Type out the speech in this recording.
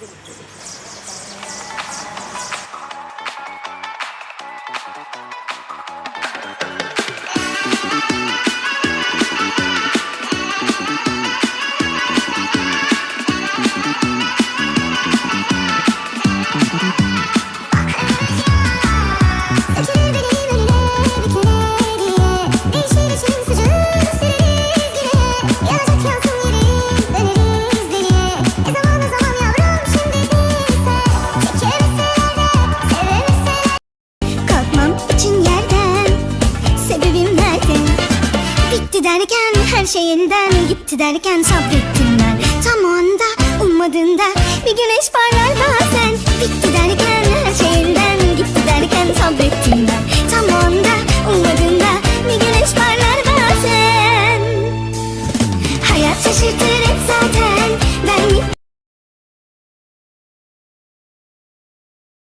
♪ için yerden. Sebebim nerede? Bitti derken her şey Gitti derken sabrettim ben. Tam o anda ummadığında Bir güneş parlar bazen. Bitti derken her şey Gitti derken sabrettim ben. Tam o anda ummadığında Bir güneş parlar bazen. Hayat şaşırtır hep zaten. Ben